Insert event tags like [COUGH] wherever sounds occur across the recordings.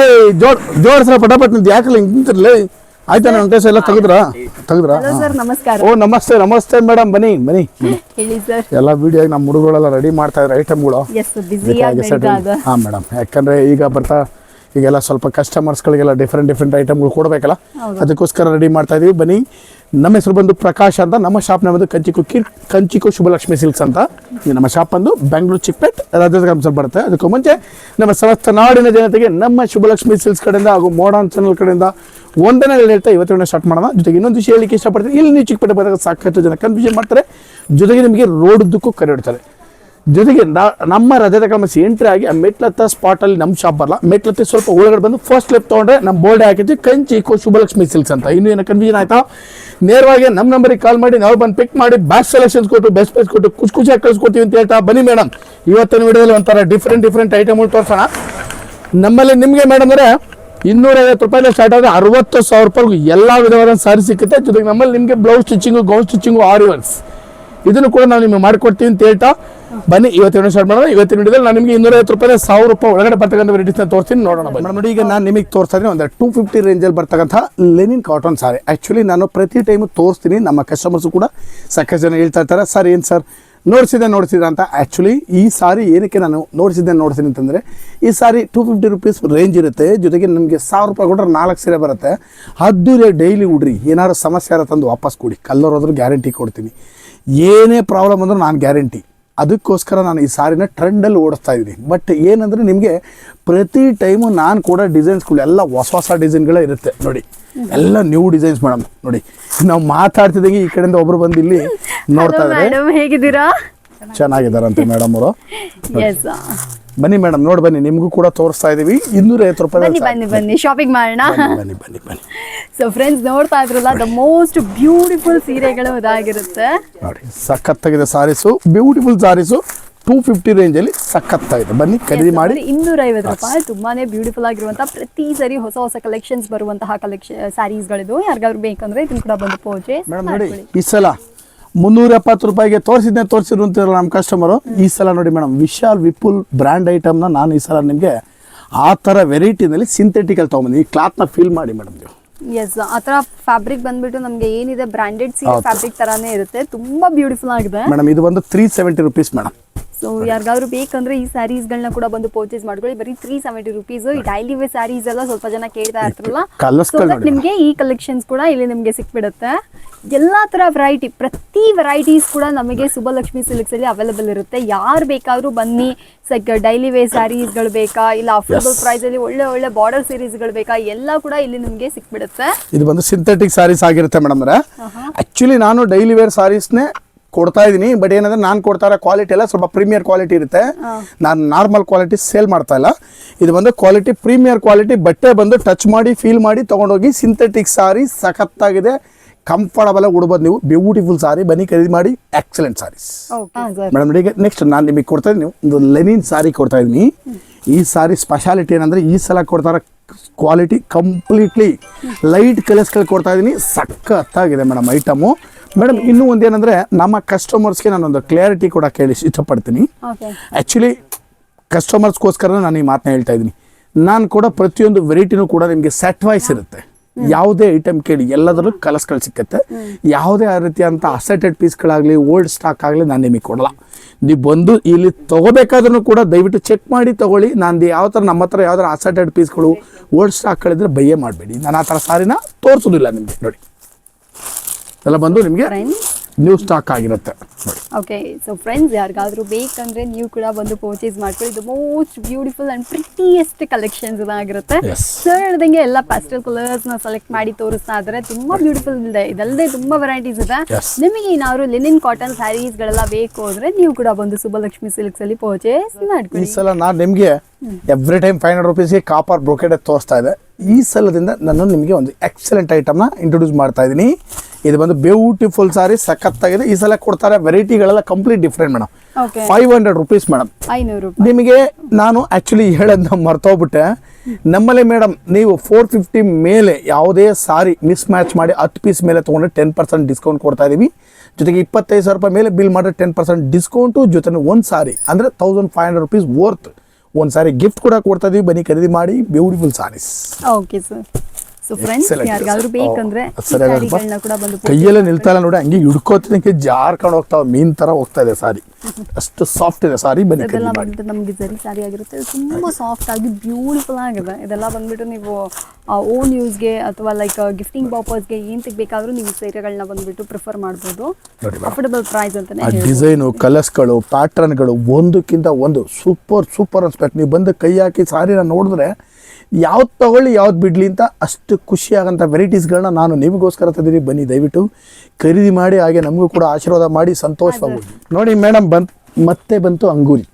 ಏಯ್ ಜೋಡ್ ಜೋಡಿಸ್ರ ಪಟಾಪಟ್ ನಿಂತು ಯಾಕಲ್ಲ ಹಿಂಗೆ ನಿಂತಿರ್ಲಿ? ಆಯ್ತಾ ನನ್ನ ಟೇಸ್ ಎಲ್ಲ ತೆಗೆದ್ರ? ತೆಗೆದ್ರ? ಸರ್ ನಮಸ್ಕಾರ. ಓ ನಮಸ್ತೆ ನಮಸ್ತೆ ಮೇಡಮ್ ಬನ್ನಿ ಬನ್ನಿ. [LAUGHS] ಹೇಳಿ ಸರ್ ಎಲ್ಲ ವಿಡಿಯೋ ನಮ್ಮ ಹುಡುಗರೆಲ್ಲ ರೆಡಿ ಮಾಡ್ತಾ ಇದ್ದಾರೆ ಐಟಮ್ಗಳು ಹಾಂ ಮೇಡಮ್ ಯಾಕಂದ್ರೆ ಈಗ ಬರ್ತಾ ಈಗೆಲ್ಲ ಸ್ವಲ್ಪ ಕಸ್ಟಮರ್ಸ್ಗಳಿಗೆಲ್ಲ ಡಿಫ್ರೆಂಟ್ ಡಿಫ್ರೆಂಟ್ ಐಟಮ್ಗಳು ಕೊಡಬೇಕಲ್ಲ? ಅದಕ್ಕೋಸ್ಕರ ರೆಡಿ ಮಾಡ್ತಾ ಇದೀವಿ. ಬನ್ನಿ ನಮ್ಮ ಹೆಸರು ಬಂದು ಪ್ರಕಾಶ್ ಅಂತ ನಮ್ಮ ಶಾಪ್ನ ಬಂದು ಕಂಚಿಕು ಕಿರ್ ಕಂಚಿಕು ಶುಭಲಕ್ಷ್ಮಿ ಸಿಲ್ಕ್ಸ್ ಅಂತ. ಈ ನಮ್ಮ ಶಾಪ್ ಬಂದು ಬೆಂಗಳೂರು ಚಿಕ್ಕಪೇಟ್ ರಾಜ್ಯದ ಕಂಸಲ್ ಬರುತ್ತೆ. ಅದಕ್ಕೂ ಮುಂಚೆ ನಮ್ಮ ಸಮಸ್ತ ನಾಡಿನ ಜನತೆಗೆ ನಮ್ಮ ಶುಭಲಕ್ಷ್ಮಿ ಸಿಲ್ಕ್ಸ್ ಕಡೆಯಿಂದ ಹಾಗೂ ಮೋಡಾನ್ ಚಾನಲ್ ಕಡೆಯಿಂದ ಒಂದನೇ ಹೇಳ್ತಾ ಇವತ್ತಿನ ಸ್ಟಾರ್ಟ್ ಮಾಡೋಣ. ಜೊತೆಗೆ ಇನ್ನೊಂದು ವಿಷಯ ಹೇಳಿಕ್ಕೆ ಇಷ್ಟಪಡ್ತೀನಿ. ಇಲ್ಲಿ ನೀವು ಚಿಕ್ಕಪೇಟೆ ಬಂದಾಗ ಸಾಕಷ್ಟು ಜನ ಕನ್ಫ್ಯೂಷನ್ ಮಾಡ್ತಾರೆ. ಜೊತೆಗೆ ನಿಮಗೆ ರೋಡ್ದಕ್ಕೂ ಕರೆ ಇಡ್ತಾರೆ ಜೊತೆಗೆ ನಮ್ಮ ರಜದ ಕಮಸಿ ಎಂಟ್ರಿ ಆಗಿ ಆ ಮೆಟ್ಲತ್ತ ಸ್ಪಾಟಲ್ಲಿ ನಮ್ಮ ಶಾಪ್ ಬರಲ್ಲ ಮೆಟ್ಲತ್ತ ಸ್ವಲ್ಪ ಒಳಗಡೆ ಬಂದು ಫಸ್ಟ್ ಲೆಫ್ಟ್ ತೊಗೊಂಡ್ರೆ ನಮ್ಮ ಬೋರ್ಡ್ ಹಾಕಿದ್ವಿ ಕಂಚಿ, ಕೋ, ಶುಭಲಕ್ಷ್ಮಿ ಸಿಲ್ಕ್ಸ್ ಅಂತ. ಇನ್ನೂ ಏನೋ ಕನ್ಫ್ಯೂಷನ್ ಆಯ್ತಾ? ನೇರವಾಗಿ ನಮ್ಮ ನಂಬರಿಗೆ ಕಾಲ್ ಮಾಡಿ, ನಾವು ಬಂದು ಪಿಕ್ ಮಾಡಿ ಬ್ಯಾಸ್ಟ್ ಸೆಲೆಕ್ಷನ್ಸ್ ಕೊಟ್ಟು ಬೆಸ್ಟ್ ಪ್ರೈಸ್ ಕೊಟ್ಟು ಖುಷಿ ಖುಷಿಯಾಗಿ ಕಳಿಸ್ಕೊಡ್ತೀವಿ ಅಂತ ಹೇಳ್ತಾ ಬನ್ನಿ ಮೇಡಮ್ ಇವತ್ತಿನ ವಿಡಿಯೋದಲ್ಲಿ ಒಂಥರ ಡಿಫ್ರೆಂಟ್ ಡಿಫ್ರೆಂಟ್ ಐಟಮ್ಗಳು ತೋರಿಸೋಣ. ನಮ್ಮಲ್ಲಿ ನಿಮಗೆ ಮೇಡಮ್ ಅಂದರೆ ಇನ್ನೂರೈವತ್ತು ರೂಪಾಯಿಂದ ಸ್ಟಾರ್ಟ್ ಆದರೆ ಅರವತ್ತು ಸಾವಿರ ರೂಪಾಯಿಗೂ ಎಲ್ಲ ವಿಧವಾದ ಸಾರಿ ಸಿಕ್ಕುತ್ತೆ. ಜೊತೆಗೆ ನಮ್ಮಲ್ಲಿ ನಿಮಗೆ ಬ್ಲೌಸ್ ಸ್ಟಿಚಿಂಗು ಗೌನ್ ಸ್ಟಿಚಿಂಗು ಆರಿವರ್ಸ್ ಇದನ್ನು ಕೂಡ ನಾವು ನಿಮಗೆ ಮಾಡಿಕೊಡ್ತೀವಿ ಅಂತ ಹೇಳ್ತಾ ಬನ್ನಿ, ಇವತ್ತಿನ ಸ್ಟಾರ್ಟ್ ಮಾಡೋಣ. ಇವತ್ತಿನ ವಿಡಿಯೋದಲ್ಲಿ ನಾನು ನಿಮಗೆ ಇನ್ನೂರೈವತ್ತು ರೂಪಾಯಿ ಸಾವಿರ ರೂಪಾಯಿ ಒಳಗಡೆ ಬರ್ತಕ್ಕಂಥ ವೆರೈಟೀಸ್ನ ತೋರಿಸ್ತೀನಿ. ನೋಡೋಣ ಬನ್ನಿ. ನೋಡಿ, ಈಗ ನಾನು ನಿಮಗೆ ತೋರಿಸ್ತಾ ಇದ್ದೀನಿ ಒಂದು ಟೂ ಫಿಫ್ಟಿ ರೇಂಜಲ್ಲಿ ಬರ್ತಕ್ಕಂಥ ಲೆನಿನ್ ಕಾಟನ್ ಸಾರಿ ಆ್ಯಕ್ಚುಲಿ ನಾನು ಪ್ರತಿ ಟೈಮು ತೋರಿಸ್ತೀನಿ. ನಮ್ಮ ಕಸ್ಟಮರ್ಸು ಕೂಡ ಸಾಕಷ್ಟು ಜನ ಹೇಳ್ತಾ ಇರ್ತಾರೆ, ಸರ್, ಏನು ಸರ್? ನೋಡಿಸಿದೆ ನೋಡಿಸಿದೆ ಅಂತ. ಆ್ಯಕ್ಚುಲಿ ಈ ಸಾರಿ ಏನಕ್ಕೆ ನಾನು ನೋಡಿಸಿದ್ದೆ ನೋಡ್ತೀನಿ ಅಂತಂದರೆ, ಈ sari two fifty rupees range ಇರುತ್ತೆ. ಜೊತೆಗೆ ನಿಮಗೆ ಸಾವಿರ ರೂಪಾಯಿ ಕೊಟ್ಟರೆ ನಾಲ್ಕು ಸೀರೆ ಬರುತ್ತೆ. ಅದ್ದೂರಿ ಡೈಲಿ ಉಡ್ರಿ. ಏನಾದ್ರು ಸಮಸ್ಯೆ ಆದ್ರೆ ತಂದು ವಾಪಸ್ ಕೊಡಿ. ಕಲ್ಲರ್ ಹೋದ್ರೂ ಗ್ಯಾರಂಟಿ ಕೊಡ್ತೀನಿ. ಏನೇ ಪ್ರಾಬ್ಲಮ್ ಅಂದರೂ ನಾನು ಗ್ಯಾರಂಟಿ ಅದಕ್ಕೋಸ್ಕರ ನಾನು ಈ ಸಾರಿನ ಟ್ರೆಂಡಲ್ಲಿ ಓಡಿಸ್ತಾ ಇದ್ದೀನಿ. ಬಟ್ ಏನಂದರೆ ನಿಮಗೆ ಪ್ರತಿ ಟೈಮು ನಾನು ಕೂಡ ಡಿಸೈನ್ಸ್ಗಳು ಎಲ್ಲ ಹೊಸ ಹೊಸ ಡಿಸೈನ್ಗಳೇ ಇರುತ್ತೆ. ನೋಡಿ ಎಲ್ಲ ನ್ಯೂ ಡಿಸೈನ್ಸ್ ಮೇಡಮ್ ನೋಡಿ ನಾವು ಮಾತಾಡ್ತಿದ್ದಂಗೆ ಈ ಕಡೆಯಿಂದ ಒಬ್ರು ಬಂದು ಇಲ್ಲಿ ನೋಡ್ತಾ ಇದ್ದಾರೆ ಹೇಗಿದ್ದೀರಾ? ಚೆನ್ನಾಗಿದ್ದಾರಂತೆ ಮೇಡಮ್ ಅವರು. ಬನ್ನಿ ಮೇಡಮ್ ನೋಡಿ ಬನ್ನಿ ನಿಮಗೂ ಕೂಡ ತೋರಿಸ್ತಾ ಇದೀವಿ. ಇನ್ನೂರ ಐವತ್ತು ರೂಪಾಯಿ ಬನ್ನಿ ಬನ್ನಿ ಬನ್ನಿ ಶಾಪಿಂಗ್ ಮಾಡೋಣ. ಬನ್ನಿ ಬನ್ನಿ ಬನ್ನಿ ಸೊ ಫ್ರೆಂಡ್ಸ್ ನೋಡ್ತಾ ಇದ್ರಲ್ಲ ದ ಮೋಸ್ಟ್ ಬ್ಯೂಟಿಫುಲ್ ಸೀರೆಗಳು ಇದಾಗಿರುತ್ತೆ. ನೋಡಿ ಸಖತ್ತಾಗಿದೆ saris. Beautiful saris. Two fifty ರೇಂಜಲ್ಲಿ ಸಖತ್ತಾಗಿದೆ. ಬನ್ನಿ ಖರೀದಿ ಮಾಡಿ. ಇನ್ನೂರ ಐವತ್ತು ರೂಪಾಯಿ ತುಂಬಾನೇ ಬ್ಯೂಟಿಫುಲ್ ಆಗಿರುವಂತಹ ಪ್ರತಿ ಸರಿ ಹೊಸ ಹೊಸ ಕಲೆಕ್ಷನ್ಸ್ ಬರುವಂತಹ ಕಲೆಕ್ಷನ್ ಸ್ಯಾರೀಸ್ಗಳಿದು ಯಾರಿಗಾದ್ರು ಬೇಕಂದ್ರೆ ಇದನ್ನ ಕೂಡ ಬಂದು ಪೂಜೆ ಮೇಡಮ್ ನೋಡಿ ಈ ಸಲ ಮುನ್ನೂರ ಎಪ್ಪತ್ತು ರೂಪಾಯಿಗೆ ತೋರಿಸಿದ್ನೆ ತೋರಿಸಿದ್ರು ಅಂತಿರಲ್ಲ ನಮ್ಮ ಕಸ್ಟಮರು ಈ ಸಲ ನೋಡಿ ಮೇಡಮ್ ವಿಶಾಲ್ ವಿಪುಲ್ ಬ್ರ್ಯಾಂಡ್ ಐಟಮ್ನ ನಾನು ಈ ಸಲ ನಿಮಗೆ ಆ ಥರ ವೆರೈಟಿನಲ್ಲಿ ಸಿಂಥೆಟಿಕಲ್ಲಿ ತೊಗೊಂಬಂದು ಈ ಕ್ಲಾತ್ನ ಫೀಲ್ ಮಾಡಿ ಮೇಡಮ್ ನೀವು. ಎಸ್ ಆ ತರ ಫ್ಯಾಬ್ರಿಕ್ ಬಂದ್ಬಿಟ್ಟು ನಮ್ಗೆ ಏನಿದೆ ಬ್ರಾಂಡೆಡ್ ಸೀರೆ ಫ್ಯಾಬ್ರಿಕ್ ತರಾನೇ ಇರುತ್ತೆ. ತುಂಬಾ ಬ್ಯೂಟಿಫುಲ್ ಆಗಿದೆ. ಮೇಡಮ್ ಇದು ಬಂದು three seventy rupees madam so ಯಾರಿಗಾದ್ರು ಬೇಕಂದ್ರೆ ಈ ಸ್ಯಾರೀಸ್ಗಳನ್ನ ಕೂಡ ಬಂದು ಪರ್ಚೇಸ್ ಮಾಡ್ಕೊಳ್ಳಿ. ಬರೀ ತ್ರೀ ಸೆವೆಂಟಿ ರುಪೀಸ್ ಈ ಡೈಲಿ ವೇ ಸ್ಯಾರೀಸ್ ಎಲ್ಲ ಸ್ವಲ್ಪ ಜನ ಕೇಳ್ತಾ ಇರ್ತಾರಲ್ಲ. ಸೊ ನಿಮ್ಗೆ ಈ ಕಲೆಕ್ಷನ್ಸ್ ಕೂಡ ಇಲ್ಲಿ ನಿಮ್ಗೆ ಸಿಕ್ಬಿಡುತ್ತೆ. ಎಲ್ಲಾ ತರ ವೆರೈಟಿ ಪ್ರತಿ ವೆರೈಟೀಸ್ ಕೂಡ ನಮಗೆ ಸುಬ್ಬಲಕ್ಷ್ಮಿ ಸಿಲ್ಕ್ಸ್ ಅಲ್ಲಿ ಅವೈಲೇಬಲ್ ಇರುತ್ತೆ. ಯಾರು ಬೇಕಾದ್ರೂ ಬನ್ನಿ. ಸೈಕ್ ಡೈಲಿ ವೇ ಸ್ಯಾರೀಸ್ಗಳು ಬೇಕಾ? ಇಲ್ಲ ಅಫೋರ್ಡಬಲ್ ಪ್ರೈಸ್ ಅಲ್ಲಿ ಒಳ್ಳೆ ಒಳ್ಳೆ ಬಾರ್ಡರ್ ಸೀರೀಸ್ಗಳು ಬೇಕಾ? ಎಲ್ಲ ಕೂಡ ಇಲ್ಲಿ ನಿಮ್ಗೆ ಸಿಕ್ಬಿಡುತ್ತೆ. ಇದು ಬಂದು ಸಿಂಥೆಟಿಕ್ ಸಾರೀಸ್ ಆಗಿರುತ್ತೆ ಮೇಡಮ್ ಆಕ್ಚುಲಿ ನಾನು ಡೈಲಿ ವೇರ್ ಸಾರೀಸ್ನೇ ಕೊಡ್ತಾ ಇದ್ದೀನಿ ಬಟ್ ಏನಂದ್ರೆ ನಾನು ಕೊಡ್ತಾ ಇರೋ ಕ್ವಾಲಿಟಿ ಎಲ್ಲ ಸ್ವಲ್ಪ ಪ್ರೀಮಿಯರ್ ಕ್ವಾಲಿಟಿ ಇರುತ್ತೆ. ನಾನು ನಾರ್ಮಲ್ ಕ್ವಾಲಿಟಿ ಸೇಲ್ ಮಾಡ್ತಾ ಇಲ್ಲ. ಇದು ಬಂದು ಕ್ವಾಲಿಟಿ ಪ್ರೀಮಿಯರ್ ಕ್ವಾಲಿಟಿ ಬಟ್ಟೆ ಬಂದು ಟಚ್ ಮಾಡಿ ಫೀಲ್ ಮಾಡಿ ತೊಗೊಂಡೋಗಿ ಸಿಂಥೆಟಿಕ್ ಸಾರಿ ಸಖತ್ತಾಗಿದೆ. ಕಂಫರ್ಟಬಲ್ ಆಗಿ ಉಡ್ಬೋದು ನೀವು. ಬ್ಯೂಟಿಫುಲ್ ಸಾರಿ ಬನ್ನಿ ಖರೀದಿ ಮಾಡಿ. ಎಕ್ಸಲೆಂಟ್ ಸಾರೀಸ್ ಮೇಡಮ್ ಈಗ ನೆಕ್ಸ್ಟ್ ನಾನು ನಿಮಗೆ ಕೊಡ್ತಾ ಇದ್ದೀನಿ ಒಂದು ಲೆನಿನ್ ಸಾರಿ ಕೊಡ್ತಾ ಇದ್ದೀನಿ ಈ ಸಾರಿ ಸ್ಪೆಷಾಲಿಟಿ ಏನಂದ್ರೆ ಈ ಸಲ ಕೊಡ್ತಾರ ಕ್ವಾಲಿಟಿ ಕಂಪ್ಲೀಟ್ಲಿ ಲೈಟ್ ಕಲರ್ಸ್ಗಳು ಕೊಡ್ತಾ ಇದ್ದೀನಿ ಸಖತ್ತಾಗಿದೆ ಮೇಡಮ್ ಐಟಮು ಮೇಡಮ್ ಇನ್ನೂ ಒಂದೇನಂದ್ರೆ ನಮ್ಮ ಕಸ್ಟಮರ್ಸ್ಗೆ ನಾನೊಂದು ಕ್ಲಾರಿಟಿ ಕೂಡ ಕೇಳಿ ಇಷ್ಟಪಡ್ತೀನಿ ಆ್ಯಕ್ಚುಲಿ ಕಸ್ಟಮರ್ಸ್ಗೋಸ್ಕರ ನಾನು ಈ ಮಾತನ್ನ ಹೇಳ್ತಾ ಇದ್ದೀನಿ. ನಾನು ಕೂಡ ಪ್ರತಿಯೊಂದು ವೆರೈಟಿನೂ ಕೂಡ ನಿಮಗೆ ಸೆಟ್ ವೈಸ್ ಇರುತ್ತೆ. ಯಾವುದೇ ಐಟಮ್ ಕೇಳಿ ಎಲ್ಲದರೂ ಕಲರ್ಸ್ಗಳು ಸಿಕ್ಕತ್ತೆ. ಯಾವುದೇ ಆ ರೀತಿಯಂಥ ಅಸೆಟೆಡ್ ಪೀಸ್ಗಳಾಗಲಿ ಓಲ್ಡ್ ಸ್ಟಾಕ್ ಆಗಲಿ ನಾನು ನಿಮಗೆ ಕೊಡಲ್ಲ. ನೀವು ಬಂದು ಇಲ್ಲಿ ತೊಗೋಬೇಕಾದ್ರೂ ಕೂಡ ದಯವಿಟ್ಟು ಚೆಕ್ ಮಾಡಿ ತೊಗೊಳ್ಳಿ. ನಾನು ಯಾವ ಥರ ನಮ್ಮ ಹತ್ರ ಯಾವ್ದಾರ ಅಸೆಟೆಡ್ ಪೀಸ್ಗಳು ಓಲ್ಡ್ ಸ್ಟಾಕ್ಗಳಿದ್ರೆ ಬಯ್ಯೇ ಮಾಡಬೇಡಿ. ನಾನು ಆ ಥರ ಸಾರಿನ ತೋರಿಸೋದಿಲ್ಲ ನಿಮಗೆ ನೋಡಿ. ಎಲ್ಲ ಬಂದು ನಿಮಗೆ ನ್ಯೂ ಸ್ಟಾಕ್ ಆಗಿರುತ್ತೆ. ಓಕೆ ಸೊ ಫ್ರೆಂಡ್ಸ್ ಯಾರಿಗಾದರೂ ಬೇಕಂದ್ರೆ ನೀವು ಕೂಡ ಬಂದು ಪರ್ಚೇಸ್ ಮಾಡ್ಕೊಳ್ಳಿ. ಇದು most beautiful and prettiest collections ಆಗಿರುತ್ತೆ. ಸರ್ ಹೇಳ್ದಂಗೆ ಎಲ್ಲ ಪ್ಯಾಸ್ಟಲ್ ಕಲರ್ಸ್ನ ಸೆಲೆಕ್ಟ್ ಮಾಡಿ ತೋರಿಸ್ತಾ ಇದ್ದಾರೆ ತುಂಬಾ ಬ್ಯೂಟಿಫುಲ್ ಇದೆ. ಇದಲ್ಲದೆ ತುಂಬಾ ವೆರೈಟೀಸ್ ಇದೆ. ನಿಮಗೆ ಏನಾದ್ರು ಲಿನಿನ್ ಕಾಟನ್ ಸ್ಯಾರೀಸ್ ಗಳೆಲ್ಲ ಬೇಕು ಅಂದ್ರೆ ನೀವು ಕೂಡ ಬಂದು ಸುಬ್ಬಲಕ್ಷ್ಮಿ ಸಿಲ್ಕ್ಸ್ ಅಲ್ಲಿ ಪರ್ಚೇಸ್ ಈ ಮಾಡ್ಕೊಳ್ಳಿ ಸಲ ನಾನು ನಿಮಗೆ ಎವ್ರಿ ಟೈಮ್ ಫೈವ್ ಹಂಡ್ರೆಡ್ ರುಪೀಸ್ಗೆ ಕಾಪರ್ ಬ್ರೋಕೆಡ್ ತೋರಿಸ್ತಾ ಇದೆ. ಈ ಸಲದಿಂದ ನಾನು ನಿಮಗೆ ಒಂದು ಎಕ್ಸಲೆಂಟ್ ಐಟಮ್ನ ಇಂಟ್ರೊಡ್ಯೂಸ್ ಮಾಡ್ತಾ ಇದ್ದೀನಿ. ಇದು ಬಂದು ಬ್ಯೂಟಿಫುಲ್ ಸಾರಿ ಸಖತ್ತಾಗಿದೆ. ಈ ಸಲ ಕೊಡ್ತಾರೆ ವೆರೈಟಿಗಳೆಲ್ಲ complete different madam five hundred rupees madam ನಿಮಗೆ ನಾನು ಆಕ್ಚುಲಿ ಹೇಳೋದನ್ನ ಮರ್ತೋಗ್ಬಿಟ್ಟೆ. ನಮ್ಮಲ್ಲಿ ಮೇಡಮ್ ನೀವು ಫೋರ್ ಫಿಫ್ಟಿ ಮೇಲೆ ಯಾವುದೇ ಸಾರಿ ಮಿಸ್ ಮ್ಯಾಚ್ ಮಾಡಿ ಹತ್ತು ಪೀಸ್ ಮೇಲೆ ತೊಗೊಂಡ್ರೆ ಟೆನ್ ಪರ್ಸೆಂಟ್ ಡಿಸ್ಕೌಂಟ್ ಕೊಡ್ತಾ ಇದೀವಿ. ಜೊತೆಗೆ ಇಪ್ಪತ್ತೈದು ಸಾವಿರ ರೂಪಾಯಿ ಮೇಲೆ ಬಿಲ್ ಮಾಡಿದ್ರೆ ಟೆನ್ ಪರ್ಸೆಂಟ್ ಡಿಸ್ಕೌಂಟು ಜೊತೆಗೆ ಒಂದು ಸಾರಿ ಅಂದರೆ thousand five hundred rupees worth ಒಂದು ಸಾರಿ ಗಿಫ್ಟ್ ಕೂಡ ಕೊಡ್ತಾ ಇದೀವಿ. ಬನ್ನಿ ಖರೀದಿ ಮಾಡಿ beautiful saris okay sir so friends. ಯಾರಿಗಾದ್ರೂ ಬೇಕಂದ್ರೆ ಓ, ಸರಿ ಹಾಗಾದ್ರೆ ಬಾ. ಸ್ಯಾರಿಗಳನ್ನ ಕೂಡ ಬಂದು ಕೈಯಲ್ಲೇ ನಿಲ್ತಾ ಇಲ್ಲ ನೋಡಿ ಹಂಗೆ ಹಿಡ್ಕೋತಿದ್ದಕ್ಕೆ ಜಾರ್ಕೊಂಡು ಹೋಗ್ತಾವ ಮೀನ್ ತರ ಹೋಗ್ತಾ ಇದೆ ಸಾರಿ. ಅಷ್ಟು ಸಾಫ್ಟ್ ಇದೆ ಸಾರಿ ಬನ್ನಿ ಇದೆಲ್ಲ ಬಂದ್ಬಿಟ್ಟು ನಮ್ಗೆ ಜರಿ ಸಾರಿ ಆಗಿರುತ್ತೆ. ತುಂಬಾ ಸಾಫ್ಟ್ ಆಗಿ ಬ್ಯೂಟಿಫುಲ್ ಆಗಿದೆ. ಇದೆಲ್ಲ ಬಂದ್ಬಿಟ್ಟು ನೀವು ಓನ್ ಯೂಸ್ಗೆ ಅಥವಾ ಲೈಕ್ ಗಿಫ್ಟಿಂಗ್ ಪರ್ಪಸ್ಗೆ ಏನ್ ತೆಗ್ಬೇಕಾದ್ರೂ ನೀವು ಸೀರೆಗಳನ್ನ ಬಂದ್ಬಿಟ್ಟು ಪ್ರಿಫರ್ ಮಾಡ್ಬೋದು. ಅಫೋರ್ಡಬಲ್ ಪ್ರೈಸ್ ಅಂತಾನೆ ಡಿಸೈನ್ ಕಲರ್ಸ್ ಡಿಸೈನು ಕಲರ್ಸ್ಗಳು ಪ್ಯಾಟ್ರನ್ಗಳು ಒಂದಕ್ಕಿಂತ ಒಂದು ಸೂಪರ್ ಸೂಪರ್ ಅನ್ಸ್ಪೆಕ್ಟ್ ನೀವು ಬಂದು ಕೈ ಹಾಕಿ ಸಾರಿನ ನೋಡಿದ್ರೆ ಯಾವ್ದು ತಗೊಳ್ಳಿ ಯಾವ್ದು ಬಿಡ್ಲಿ ಅಂತ ಅಷ್ಟು ಖುಷಿ ಆಗಂಥ ವೆರೈಟೀಸ್ಗಳನ್ನ ನಾನು ನಿಮಗೋಸ್ಕರ ತಂದಿದ್ದೀನಿ. ಬನ್ನಿ ದಯವಿಟ್ಟು ಖರೀದಿ ಮಾಡಿ ಹಾಗೆ ನಮಗೂ ಕೂಡ ಆಶೀರ್ವಾದ ಮಾಡಿ ಸಂತೋಷವಾಗ್ಬೋದು ನೋಡಿ ಮೇಡಮ್ ಬನ್ ಮತ್ತೆ ಬಂತು ಅಂಗೂರಿ.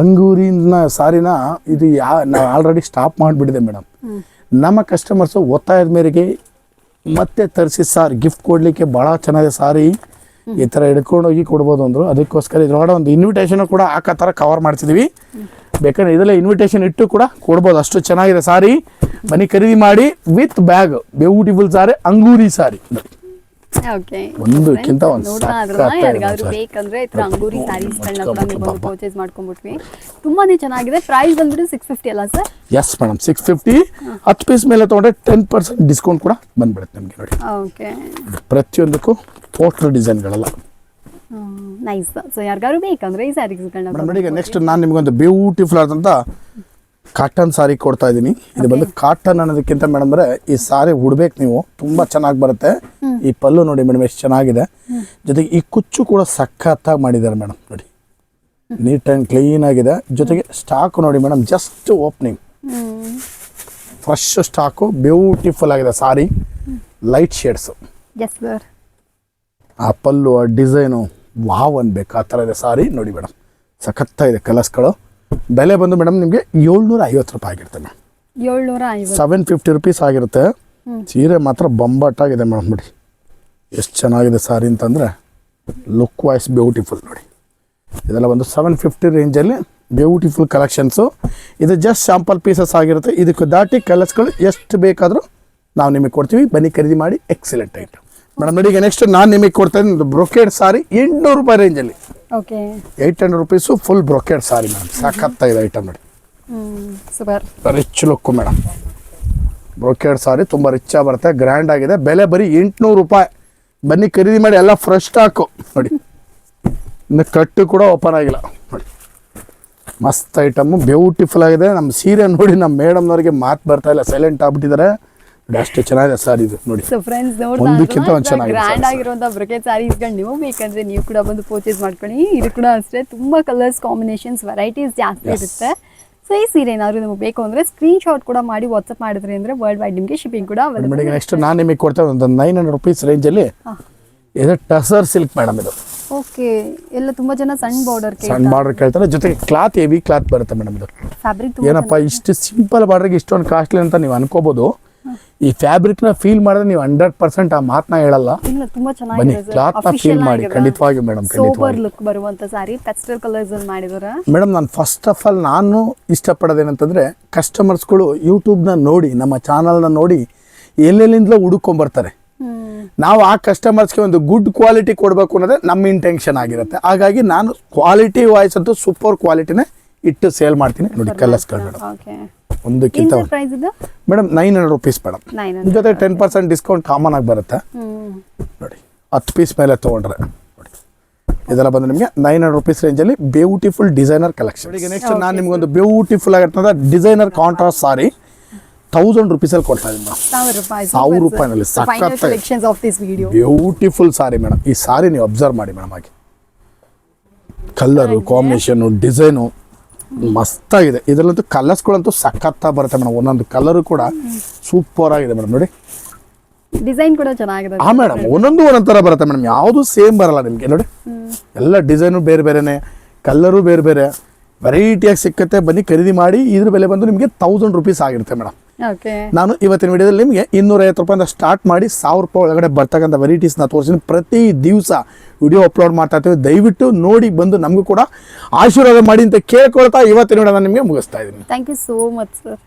ಅಂಗೂರಿನ ಸಾರಿನ ಇದು ಯಾ ನಾವು ಆಲ್ರೆಡಿ ಸ್ಟಾಪ್ ಮಾಡಿಬಿಟ್ಟಿದೆ ಮೇಡಮ್ ನಮ್ಮ ಕಸ್ಟಮರ್ಸು ಒತ್ತಾಯದ ಮೇರೆಗೆ ಮತ್ತೆ ತರಿಸಿ ಸಾರ್ ಗಿಫ್ಟ್ ಕೊಡಲಿಕ್ಕೆ ಭಾಳ ಚೆನ್ನಾಗಿದೆ ಸಾರಿ. ಈ ಥರ ಹಿಡ್ಕೊಂಡೋಗಿ ಕೊಡ್ಬೋದು ಅಂದರು. ಅದಕ್ಕೋಸ್ಕರ ಇದ್ರೊಳಗಡೆ ಒಂದು ಇನ್ವಿಟೇಷನ್ ಕೂಡ ಹಾಕೋ ಥರ ಕವರ್ ಮಾಡ್ತಿದ್ದೀವಿ ಬೇಕಾದ್ರೆ ಇದೆಲ್ಲ ಇನ್ವಿಟೇಷನ್ ಇಟ್ಟು ಕೂಡ ಕೊಡ್ಬೋದು. ಅಷ್ಟು ಚೆನ್ನಾಗಿದೆ ಸಾರಿ. ಮನೆ ಖರೀದಿ ಮಾಡಿ ವಿತ್ ಬ್ಯಾಗ್ ಬ್ಯೂಟಿಫುಲ್ ಸಾರಿ ಅಂಗೂರಿ ಸಾರಿ ಓಕೆ ಒಂದಕ್ಕಿಂತ ಒಂದು ಬೇಕಂದ್ರೆ ಅಂಗೂರಿ. ಪರ್ಚೇಸ್ ಮಾಡ್ಕೊಂಡ್ಬಿಟ್ವಿ. ತುಂಬಾನೇ ಚೆನ್ನಾಗಿದೆ. ಪ್ರೈಸ್ ಬಂದ್ಬಿಟ್ಟು ಸಿಕ್ಸ್ ಫಿಫ್ಟಿ ಅಲ್ಲ sir yes madam six fifty ಹತ್ತು ಪೀಸ್ ಮೇಲೆ ತಗೊಂಡ್ರೆ ಟೆನ್ ಪರ್ಸೆಂಟ್ ಡಿಸ್ಕೌಂಟ್ ಕೂಡ ಬಂದ್ಬಿಡುತ್ತೆ ನಮಗೆ ನೋಡಿ. ಓಕೆ ಪ್ರತಿಯೊಂದಕ್ಕೂ ಪೋಸ್ಟರ್ ಡಿಸೈನ್ಗಳೆಲ್ಲ ನೈಸ್ ಸೊ ಯಾರಿಗಾದ್ರು ಬೇಕಂದ್ರೆ ಈ ಸ್ಯಾರೀಸ್ಗಳನ್ನ ನೋಡಿ ಈಗ ನೆಕ್ಸ್ಟ್ ನಾನು ನಿಮಗೊಂದು ಬ್ಯೂಟಿಫುಲ್ ಆದಂಥ ಕಾಟನ್ ಸಾರಿ ಕೊಡ್ತಾ ಇದ್ದೀನಿ ಇದು ಬಂದು ಕಾಟನ್ ಅನ್ನೋದಕ್ಕಿಂತ ಮೇಡಮ್ ಅಂದ್ರೆ ಈ ಸಾರಿ ಉಡ್ಬೇಕು ನೀವು. ತುಂಬಾ ಚೆನ್ನಾಗಿ ಬರುತ್ತೆ. ಈ ಪಲ್ಲು ನೋಡಿ ಮೇಡಮ್ ಎಷ್ಟು ಚೆನ್ನಾಗಿದೆ. ಜೊತೆಗೆ ಈ ಕುಚ್ಚು ಕೂಡ ಸಖತ್ತಾಗಿ ಮಾಡಿದ್ದಾರೆ ಮೇಡಮ್ ನೋಡಿ. ನೀಟ್ ಆ್ಯಂಡ್ ಕ್ಲೀನ್ ಆಗಿದೆ. ಜೊತೆಗೆ ಸ್ಟಾಕ್ ನೋಡಿ madam just opening fresh stock beautiful ಆಗಿದೆ ಸಾರಿ ಲೈಟ್ ಶೇಡ್ಸು ಆ ಪಲ್ಲು ಆ ಡಿಸೈನು ವಾವ್ ಅನ್ಬೇಕು ಆ ಥರ ಇದೆ ಸಾರಿ ನೋಡಿ ಮೇಡಮ್. ಸಖತ್ತಾಗಿದೆ ಕಲರ್ಸ್ಗಳು. ಬೆಲೆ ಬಂದು ಮೇಡಮ್ ನಿಮಗೆ ಏಳ್ನೂರ ಐವತ್ತು ರೂಪಾಯಿ ಆಗಿರುತ್ತೆ ಮ್ಯಾಮ್ ಏಳ್ನೂರ ಸೆವೆನ್ ಫಿಫ್ಟಿ ರುಪೀಸ್ ಆಗಿರುತ್ತೆ. ಸೀರೆ ಮಾತ್ರ ಬೊಂಬಾಟಾಗಿದೆ ಮೇಡಮ್ ನೋಡಿ. ಎಷ್ಟು ಚೆನ್ನಾಗಿದೆ ಸಾರಿ ಅಂತಂದರೆ ಲುಕ್ ವೈಸ್ ಬ್ಯೂಟಿಫುಲ್ ನೋಡಿ. ಇದೆಲ್ಲ ಒಂದು ಸೆವೆನ್ ಫಿಫ್ಟಿ ರೇಂಜಲ್ಲಿ ಬ್ಯೂಟಿಫುಲ್ ಕಲೆಕ್ಷನ್ಸು ಇದು ಜಸ್ಟ್ ಸ್ಯಾಂಪಲ್ ಪೀಸಸ್ ಆಗಿರುತ್ತೆ. ಇದಕ್ಕೆ ದಾಟಿ ಕಲರ್ಸ್ಗಳು ಎಷ್ಟು ಬೇಕಾದರೂ ನಾವು ನಿಮಗೆ ಕೊಡ್ತೀವಿ. ಬನ್ನಿ ಖರೀದಿ ಮಾಡಿ ಎಕ್ಸಲೆಂಟ್ ಐಟಮ್ ಮೇಡಮ್ ನೋಡಿ ಈಗ ನೆಕ್ಸ್ಟ್ ನಾನು ನಿಮಗೆ ಕೊಡ್ತಾ ಇದ್ದೀನಿ ಬ್ರೊಕೇಡ್ ಸಾರಿ ಎಂಟುನೂರು ರೂಪಾಯಿ ರೇಂಜಲ್ಲಿ okay eight hundred rupees full brocade sari madam. ಸಖತ್ತಾಗಿದೆ ಐಟಮ್ ನೋಡಿ. Super rich look madam. Brocade sari ತುಂಬ ರಿಚ್ ಆಗಿ ಬರುತ್ತೆ ಗ್ರ್ಯಾಂಡ್ ಆಗಿದೆ. ಬೆಲೆ ಬರೀ ಎಂಟುನೂರು ರೂಪಾಯಿ. ಬನ್ನಿ ಖರೀದಿ ಮಾಡಿ ಎಲ್ಲ ಫ್ರೆಶ್ ಸ್ಟಾಕು ನೋಡಿ. ಇನ್ನು ಕಟ್ಟು ಕೂಡ ಓಪನ್ ಆಗಿಲ್ಲ. ನೋಡಿ. ಮಸ್ತ್ ಐಟಮು ಬ್ಯೂಟಿಫುಲ್ ಆಗಿದೆ. ನಮ್ಮ ಸೀರೆ ನೋಡಿ ನಮ್ಮ ಮೇಡಮ್ನವ್ರಿಗೆ ಮಾತು ಬರ್ತಾ ಇಲ್ಲ ಸೈಲೆಂಟ್ ಆಗ್ಬಿಟ್ಟಿದ್ದಾರೆ. ಅಷ್ಟು ಚೆನ್ನಾಗಿದೆ ಸರ್ ಇದು ನೋಡಿ. ಸೊ ಫ್ರೆಂಡ್ಸ್ ಒಂದಕ್ಕಿಂತ ಒಂದು ಚೆನ್ನಾಗಿದೆ ಗ್ರ್ಯಾಂಡ್ ಆಗಿರುವಂಥ ಬ್ರೊಕೆಟ್ ಸಾರಿ ಸ್ಯಾರೀಸ್ಗಳು ನೀವು ಬೇಕಂದ್ರೆ ನೀವು ಕೂಡ ಬಂದು ಪರ್ಚೇಸ್ ಮಾಡ್ಕೊಳ್ಳಿ. ಇದು ಕೂಡ ಅಷ್ಟೇ ತುಂಬಾ ಕಲರ್ಸ್ ಕಾಂಬಿನೇಷನ್ಸ್ ವೆರೈಟೀಸ್ ಜಾಸ್ತಿ ಇರುತ್ತೆ. ಸೊ ಈ ಸೀರೆ ಏನಾದ್ರು ನಿಮಗೆ ಬೇಕು ಅಂದರೆ ಸ್ಕ್ರೀನ್ ಶಾಟ್ ಕೂಡ ಮಾಡಿ ವಾಟ್ಸಪ್ ಮಾಡಿದ್ರೆ ಅಂದ್ರೆ ವರ್ಲ್ಡ್ ವೈಡ್ ನಿಮಗೆ ಶಿಪ್ಪಿಂಗ್ ಕೂಡ ಮೇಡಮ್ ಇದೆ ನೆಕ್ಸ್ಟ್ ನಾನು ನಿಮಗೆ ಕೊಡ್ತಾ ಒಂದು ನೈನ್ ಹಂಡ್ರೆಡ್ ರುಪೀಸ್ ರೇಂಜಲ್ಲಿ ಇದು ಟಸರ್ ಸಿಲ್ಕ್ ಮೇಡಮ್ ಇದು. ಓಕೆ ಎಲ್ಲ ತುಂಬಾ ಜನ ಸಣ್ಣ ಬಾರ್ಡರ್ ಸಣ್ಣ ಬಾರ್ಡರ್ ಕೇಳ್ತಾರೆ. ಜೊತೆಗೆ ಕ್ಲಾತ್ ಹೆವಿ ಕ್ಲಾತ್ ಬರುತ್ತೆ ಮೇಡಮ್ ಇದು. ಫ್ಯಾಬ್ರಿಕ್ ಏನಪ್ಪ ಇಷ್ಟು ಸಿಂಪಲ್ ಬಾರ್ಡರ್ಗೆ ಇಷ್ಟೊಂದು ಕಾಸ್ಟ್ಲಿ ಅಂತ ನೀವು ಅನ್ಕೋಬಹುದು ಈ ಫ್ಯಾಬ್ರಿಕ್ನ ಫೀಲ್ ಮಾಡಿದ್ರೆ ನೀವು ಹಂಡ್ರೆಡ್ ಪರ್ಸೆಂಟ್ ಆ ಮಾತನ್ನ ಹೇಳಲ್ಲ. ಇಲ್ಲ ತುಂಬಾ ಬನ್ನಿ ಚೆನ್ನಾಗಿದೆ ಕ್ಲಾತ್ನ ಫೀಲ್ ಮಾಡಿ ಖಂಡಿತವಾಗಿ ಮೇಡಮ್ ಸೋಬರ್ ಖಂಡಿತವಾಗಿ. ಲುಕ್ ಬರುವಂತ ಸಾರಿ ಕಲರ್ಸ್ ಅಲ್ಲಿ ಮಾಡಿದಾರೆ? ಮೇಡಮ್ ನಾನು ಫಸ್ಟ್ ಆಫ್ ಆಲ್ ನಾನು ಇಷ್ಟಪಡೋದೇನಂತಂದ್ರೆ ಕಸ್ಟಮರ್ಸ್ಗಳು ಯೂಟ್ಯೂಬ್ನ ನೋಡಿ ನಮ್ಮ ಚಾನಲ್ನ ನೋಡಿ ಎಲ್ಲೆಲ್ಲಿಂದಲೂ ಹುಡುಕೊಂಬರ್ತಾರೆ. ನಾವು ಆ ಕಸ್ಟಮರ್ಸ್ಗೆ ಒಂದು ಗುಡ್ ಕ್ವಾಲಿಟಿ ಕೊಡಬೇಕು ಅನ್ನೋದೇ ನಮ್ಮ ಇಂಟೆನ್ಷನ್ ಆಗಿರುತ್ತೆ. ಹಾಗಾಗಿ ನಾನು ಕ್ವಾಲಿಟಿ ವಾಯ್ಸ್ ಅಂತೂ ಸೂಪರ್ ಕ್ವಾಲಿಟಿನೇ ಇಟ್ಟು ಸೇಲ್ ಮಾಡ್ತೀನಿ. ನೋಡಿ ಕಲರ್ಸ್ ಮೇಡಮ್ ಓಕೆ. ಒಂದಕ್ಕಿಂತ ಏನ್ ಪ್ರೈಸ್ ಇದು? Madam nine hundred rupees madam. ಜೊತೆ ಟೆನ್ ಪರ್ಸೆಂಟ್ ಡಿಸ್ಕೌಂಟ್ ಕಾಮನ್ ಆಗಿ ಬರುತ್ತೆ. ನೋಡಿ ಹತ್ತು ಪೀಸ್ ಮೇಲೆ ತೊಗೊಂಡ್ರೆ. ಇದೆಲ್ಲ ಬಂದು ನಿಮಗೆ ನೈನ್ ಹಂಡ್ರೆಡ್ ರುಪೀಸ್ ರೇಂಜಲ್ಲಿ ಬ್ಯೂಟಿಫುಲ್ ಡಿಸೈನರ್ ಕಲೆಕ್ಷನ್ ಈಗ ನೆಕ್ಸ್ಟ್ ನಾನು ನಿಮ್ಗೊಂದು ಬ್ಯೂಟಿಫುಲ್ ಆಗಿರ್ತದೆ ಡಿಸೈನರ್ ಕಾಂಟ್ರಾಸ್ಟ್ ಸಾರಿ ತೌಸಂಡ್ ರುಪೀಸಲ್ಲಿ ಕೊಡ್ತಾ ಇದ್ದೀನಿ ಮೇಡಮ್. ಸಾವಿರ ರೂಪಾಯಿ ಸಾವಿರ ರೂಪಾಯಿನಲ್ಲಿ ಫೈನಲ್ ಸಖತ್ತಾಗಿ collections of this video beautiful sari madam. ಈ ಸಾರಿ ನೀವು ಅಬ್ಸರ್ವ್ ಮಾಡಿ ಮೇಡಮ್ ಹಾಗೆ. ಕಲ್ಲರು ಕಾಂಬಿನೇಷನು ಡಿಸೈನು ಮಸ್ತಾಗಿದೆ. ಇದರಲ್ಲಂತೂ ಕಲರ್ಸ್ಗಳಂತೂ ಸಖತ್ತಾಗಿ ಬರುತ್ತೆ ಮೇಡಮ್. ಒಂದೊಂದು ಕಲರು ಕೂಡ ಸೂಪರ್ ಆಗಿದೆ ಮೇಡಮ್. ನೋಡಿ. ಡಿಸೈನ್ ಕೂಡ ಚೆನ್ನಾಗಿದೆ. ಹಾ ಮೇಡಮ್ ಒಂದೊಂದು ಒಂದೊಂದು ಥರ ಬರುತ್ತೆ ಮೇಡಮ್. ಯಾವುದು ಸೇಮ್ ಬರಲ್ಲ ನಿಮಗೆ. ನೋಡಿ. ಎಲ್ಲ ಡಿಸೈನು ಬೇರೆ ಬೇರೆನೆ ಕಲ್ಲರು ಬೇರೆ ಬೇರೆ. ವೆರೈಟಿಯಾಗಿ ಸಿಕ್ಕತ್ತೆ. ಬನ್ನಿ ಖರೀದಿ ಮಾಡಿ ಇದ್ರ ಬೆಲೆ ಬಂದು ನಿಮಗೆ ತೌಸಂಡ್ ರುಪೀಸ್ ಆಗಿರುತ್ತೆ ಮೇಡಮ್. ನಾನು ಇವತ್ತಿನ ವಿಡಿಯೋದಲ್ಲಿ ನಿಮಗೆ ಇನ್ನೂರೈವತ್ತು ರೂಪಾಯಿಂದ ಸ್ಟಾರ್ಟ್ ಮಾಡಿ ಸಾವಿರ ರೂಪಾಯಿ ಒಳಗಡೆ ಬರ್ತಕ್ಕಂಥ ವೆರೈಟೀಸ್ನ ತೋರಿಸಿ ಪ್ರತಿ ದಿವಸ ವಿಡಿಯೋ ಅಪ್ಲೋಡ್ ಮಾಡ್ತಾ ಇರ್ತೀವಿ. ದಯವಿಟ್ಟು ನೋಡಿ ಬಂದು ನಮಗೂ ಕೂಡ ಆಶೀರ್ವಾದ ಮಾಡಿ ಅಂತ ಕೇಳ್ಕೊಳ್ತಾ ಇವತ್ತಿನ ವಿಡಿಯೋ ನಾನು ನಿಮಗೆ ಮುಗಿಸ್ತಾ ಇದ್ದೀನಿ. Thank you so much sir